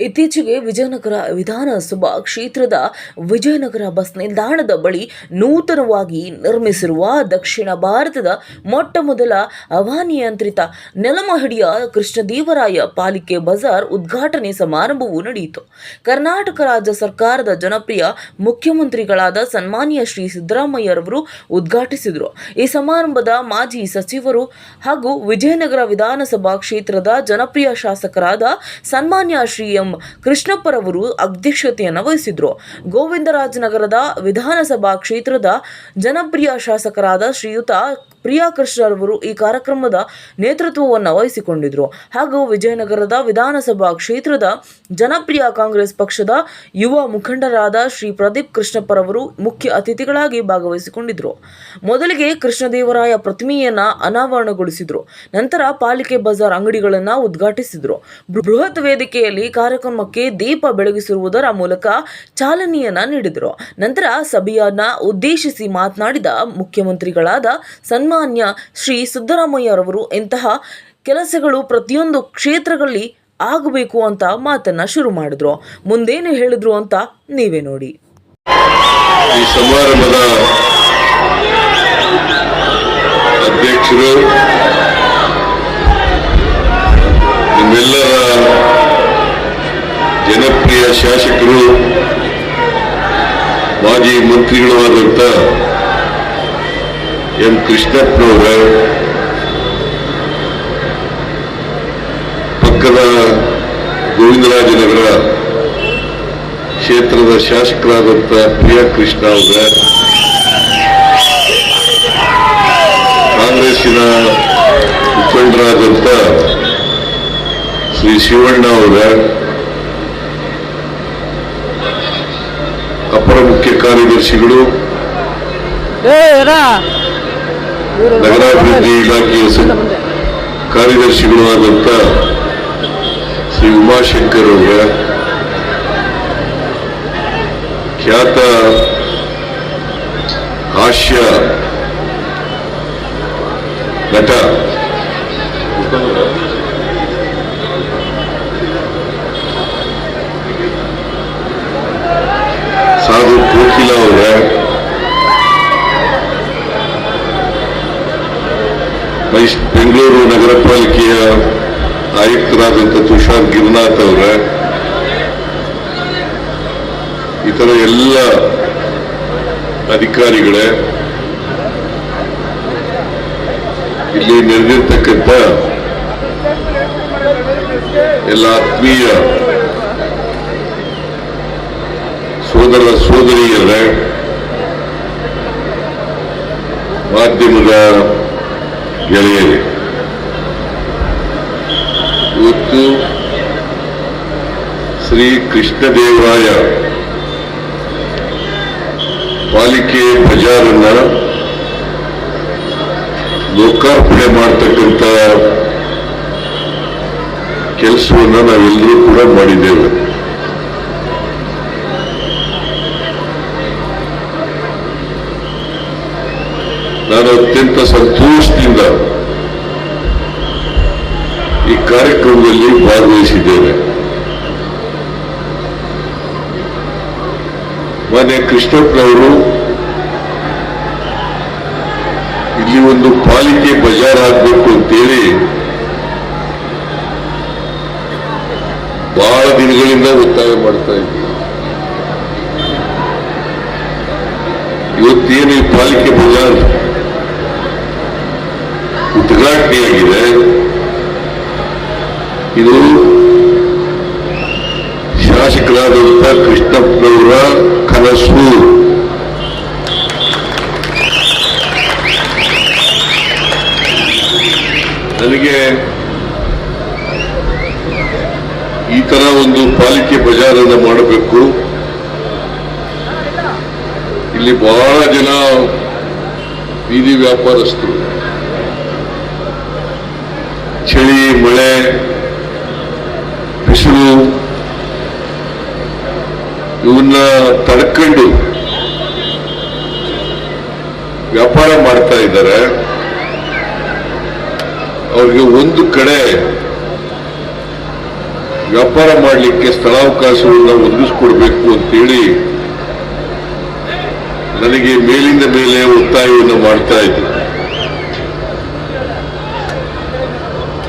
ಇತ್ತೀಚೆಗೆ ವಿಜಯನಗರ ವಿಧಾನಸಭಾ ಕ್ಷೇತ್ರದ ವಿಜಯನಗರ ಬಸ್ ನಿಲ್ದಾಣದ ಬಳಿ ನೂತನವಾಗಿ ನಿರ್ಮಿಸಿರುವ ದಕ್ಷಿಣ ಭಾರತದ ಮೊಟ್ಟ ಮೊದಲ ಹವಾನಿಯಂತ್ರಿತ ನೆಲಮಹಡಿಯ ಕೃಷ್ಣದೇವರಾಯ ಪಾಲಿಕೆ ಬಜಾರ್ ಉದ್ಘಾಟನೆ ಸಮಾರಂಭವು ನಡೆಯಿತು. ಕರ್ನಾಟಕ ರಾಜ್ಯ ಸರ್ಕಾರದ ಜನಪ್ರಿಯ ಮುಖ್ಯಮಂತ್ರಿಗಳಾದ ಸನ್ಮಾನ್ಯ ಶ್ರೀ ಸಿದ್ದರಾಮಯ್ಯರವರು ಉದ್ಘಾಟಿಸಿದರು. ಈ ಸಮಾರಂಭದ ಮಾಜಿ ಸಚಿವರು ಹಾಗೂ ವಿಜಯನಗರ ವಿಧಾನಸಭಾ ಕ್ಷೇತ್ರದ ಜನಪ್ರಿಯ ಶಾಸಕರಾದ ಸನ್ಮಾನ್ಯ ಶ್ರೀ ಕೃಷ್ಣಪ್ಪರವರು ಅಧ್ಯಕ್ಷತೆಯನ್ನು ವಹಿಸಿದ್ರು. ಗೋವಿಂದರಾಜನಗರದ ವಿಧಾನಸಭಾ ಕ್ಷೇತ್ರದ ಜನಪ್ರಿಯ ಶಾಸಕರಾದ ಶ್ರೀಯುತ ಪ್ರಿಯಾ ಕೃಷ್ಣರವರು ಈ ಕಾರ್ಯಕ್ರಮದ ನೇತೃತ್ವವನ್ನು ವಹಿಸಿಕೊಂಡಿದ್ರು. ಹಾಗೂ ವಿಜಯನಗರದ ವಿಧಾನಸಭಾ ಕ್ಷೇತ್ರದ ಜನಪ್ರಿಯ ಕಾಂಗ್ರೆಸ್ ಪಕ್ಷದ ಯುವ ಮುಖಂಡರಾದ ಶ್ರೀ ಪ್ರದೀಪ್ ಕೃಷ್ಣಪ್ಪರವರು ಮುಖ್ಯ ಅತಿಥಿಗಳಾಗಿ ಭಾಗವಹಿಸಿಕೊಂಡಿದ್ರು. ಮೊದಲಿಗೆ ಕೃಷ್ಣದೇವರಾಯ ಪ್ರತಿಮೆಯನ್ನ ಅನಾವರಣಗೊಳಿಸಿದ್ರು. ನಂತರ ಪಾಲಿಕೆ ಬಜಾರ್ ಅಂಗಡಿಗಳನ್ನು ಉದ್ಘಾಟಿಸಿದ್ರು. ಬೃಹತ್ ವೇದಿಕೆಯಲ್ಲಿ ಕಾರ್ಯಕ್ರಮಕ್ಕೆ ದೀಪ ಬೆಳಗಿಸಿರುವುದರ ಮೂಲಕ ಚಾಲನೆಯನ್ನ ನೀಡಿದರು. ನಂತರ ಸಭೆಯನ್ನ ಉದ್ದೇಶಿಸಿ ಮಾತನಾಡಿದ ಮುಖ್ಯಮಂತ್ರಿಗಳಾದ ಸನ್ಮಾನ್ಯ ಶ್ರೀ ಸಿದ್ದರಾಮಯ್ಯರವರು ಇಂತಹ ಕೆಲಸಗಳು ಪ್ರತಿಯೊಂದು ಕ್ಷೇತ್ರಗಳಲ್ಲಿ ಆಗಬೇಕು ಅಂತ ಮಾತನ್ನ ಶುರು ಮಾಡಿದ್ರು. ಮುಂದೇನು ಹೇಳಿದ್ರು ಅಂತ ನೀವೇ ನೋಡಿ. ಈ ಸಮಾರಂಭದ ಅಧ್ಯಕ್ಷರು, ನಿಮ್ಮೆಲ್ಲರ ಜನಪ್ರಿಯ ಶಾಸಕರು, ಮಾಜಿ ಮಂತ್ರಿಗಳು ಆದಂತ ಎಂ ಕೃಷ್ಣಪ್ಪನವರ ಪಕ್ಕದ ಗೋವಿಂದರಾಜನಗರ ಕ್ಷೇತ್ರದ ಶಾಸಕರಾದಂಥ ಪ್ರಿಯಾ ಕೃಷ್ಣ ಅವರ ಕಾಂಗ್ರೆಸ್ಸಿನ ಮುಖಂಡರಾದಂಥ ಶ್ರೀ ಶಿವಣ್ಣ ಅವರ ಅಪರ ಮುಖ್ಯ ಕಾರ್ಯದರ್ಶಿಗಳು. ನಗರಾಭಿವೃದ್ಧಿ ಇಲಾಖೆಯ ಕಾರ್ಯದರ್ಶಿಗಳು ಆದಂಥ ಶ್ರೀ ಉಮಾಶಂಕರ್ ಅವರ ಖ್ಯಾತ ಹಾಸ್ಯ ಬೆಂಗಳೂರು ನಗರ ಪಾಲಿಕೆಯ ಆಯುಕ್ತರಾದಂಥ ತುಷಾರ್ ಗಿರ್ನಾಥ್ ಅವರ, ಇತರ ಎಲ್ಲ ಅಧಿಕಾರಿಗಳೇ, ಇಲ್ಲಿ ನೆರೆದಿರ್ತಕ್ಕಂಥ ಎಲ್ಲ ಆತ್ಮೀಯ ಸೋದರ ಸೋದರಿಯರೇ, ಮಾಧ್ಯಮದ ಗೆಳೆಯರೇ ಇವತ್ತು ಶ್ರೀ ಕೃಷ್ಣದೇವರಾಯ ಪಾಲಿಕೆ ಬಜಾರನ್ನ ಲೋಕಾರ್ಪಣೆ ಮಾಡ್ತಕ್ಕಂಥ ಕೆಲಸವನ್ನ ನಾವೆಲ್ಲರೂ ಕೂಡ ಮಾಡಿದ್ದೇವೆ. ನಾನು ಅತ್ಯಂತ ಸಂತೋಷದಿಂದ ಈ ಕಾರ್ಯಕ್ರಮದಲ್ಲಿ ಭಾಗವಹಿಸಿದ್ದೇನೆ. ಮಾನ್ಯ ಕೃಷ್ಣಪ್ಪನವರು ಇಲ್ಲಿ ಒಂದು ಪಾಲಿಕೆ ಬಜಾರ್ ಆಗಬೇಕು ಅಂತೇಳಿ ಬಹಳ ದಿನಗಳಿಂದ ಒತ್ತಾಯ ಮಾಡ್ತಾ ಇದ್ದೀವಿ ಇವತ್ತೇನು ಈ ಪಾಲಿಕೆ ಬಜಾರ್ ಉದ್ಘಾಟನೆಯಾಗಿದೆ ಇದು ಶಾಸಕರಾದಂಥ ಕೃಷ್ಣಪ್ಪನವರ ಕನಸು. ನನಗೆ ಈ ತರ ಒಂದು ಪಾಲಿಕೆ ಬಜಾರನ್ನು ಮಾಡಬೇಕು. ಇಲ್ಲಿ ಬಹಳ ಜನ ಬೀದಿ ವ್ಯಾಪಾರಸ್ಥರು. ಚಳಿ, ಮಳೆ, ಬಿಸಿಲು ಇವನ್ನ ತಡ್ಕೊಂಡು ವ್ಯಾಪಾರ ಮಾಡ್ತಾ ಇದ್ದಾರೆ. ಅವರಿಗೆ ಒಂದು ಕಡೆ ವ್ಯಾಪಾರ ಮಾಡಲಿಕ್ಕೆ ಸ್ಥಳಾವಕಾಶಗಳನ್ನ ಒದಗಿಸ್ಕೊಡ್ಬೇಕು ಅಂತೇಳಿ ನನಗೆ ಮೇಲಿಂದ ಮೇಲೆ ಒತ್ತಾಯವನ್ನು ಮಾಡ್ತಾ ಇದ್ರು.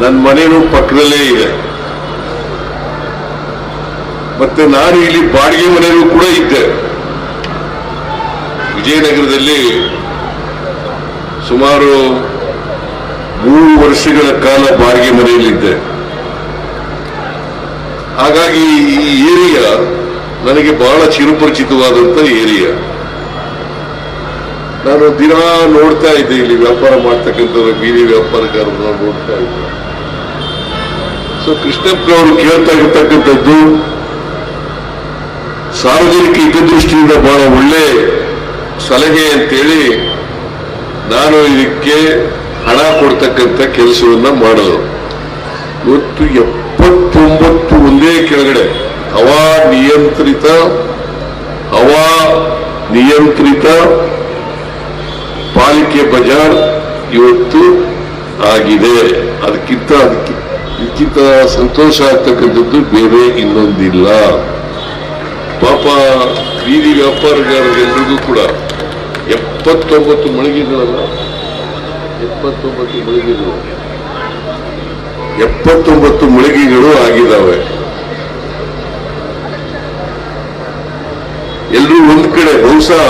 ನನ್ನ ಮನೇನು ಪಕ್ಕದಲ್ಲೇ ಇದೆ. ಮತ್ತೆ ನಾನು ಇಲ್ಲಿ ಬಾಡಿಗೆ ಮನೆಯಲ್ಲೂ ಕೂಡ ಇದ್ದೆ. ವಿಜಯನಗರದಲ್ಲಿ ಸುಮಾರು ಮೂರು ವರ್ಷಗಳ ಕಾಲ ಬಾಡಿಗೆ ಮನೆಯಲ್ಲಿದ್ದೆ. ಹಾಗಾಗಿ ಈ ಏರಿಯಾ ನನಗೆ ಬಹಳ ಚಿರುಪರಿಚಿತವಾದಂತ ಏರಿಯಾ. ನಾನು ದಿನ ನೋಡ್ತಾ ಇದ್ದೆ ಇಲ್ಲಿ ವ್ಯಾಪಾರ ಮಾಡ್ತಕ್ಕಂಥ ಬೀದಿ ವ್ಯಾಪಾರಗಾರರನ್ನ ನೋಡ್ತಾ ಇದ್ದೆ. ಸೊ ಕೃಷ್ಣಪ್ಪನವರು ಕೇಳ್ತಾ ಇರ್ತಕ್ಕಂಥದ್ದು, ಸಾರ್ವಜನಿಕ ಹಿತದೃಷ್ಟಿಯಿಂದ ಬಹಳ ಒಳ್ಳೆ ಸಲಹೆ ಅಂತೇಳಿ ನಾನು ಇದಕ್ಕೆ ಹಣ ಕೊಡ್ತಕ್ಕಂಥ ಕೆಲಸವನ್ನ ಮಾಡೋದು. ಇವತ್ತು ಎಪ್ಪತ್ತೊಂಬತ್ತು ಒಂದೇ ಕೆಳಗಡೆ, ಹವಾ ನಿಯಂತ್ರಿತ ಹವಾ ನಿಯಂತ್ರಿತ, ಪಾಲಿಕೆ ಬಜಾರ್ ಇವತ್ತು ಆಗಿದೆ. ಅದಕ್ಕಿಂತ ಅದಕ್ಕೆ ಇದಕ್ಕಿಂತ ಸಂತೋಷ ಆಗ್ತಕ್ಕಂಥದ್ದು ಬೇರೆ ಇನ್ನೊಂದಿಲ್ಲ. ಪಾಪ ಬೀದಿ ವ್ಯಾಪಾರಗಾರರೆಲ್ಲರಿಗೂ ಕೂಡ ಎಪ್ಪತ್ತೊಂಬತ್ತು ಮಳಿಗೆಗಳಲ್ಲ, ಎಪ್ಪತ್ತೊಂಬತ್ತು ಮಳಿಗೆಗಳು ಎಪ್ಪತ್ತೊಂಬತ್ತು ಮಳಿಗೆಗಳು ಆಗಿದ್ದಾವೆ. ಎಲ್ಲರೂ ಒಂದ್ ಕಡೆ, ಬಹುಶಃ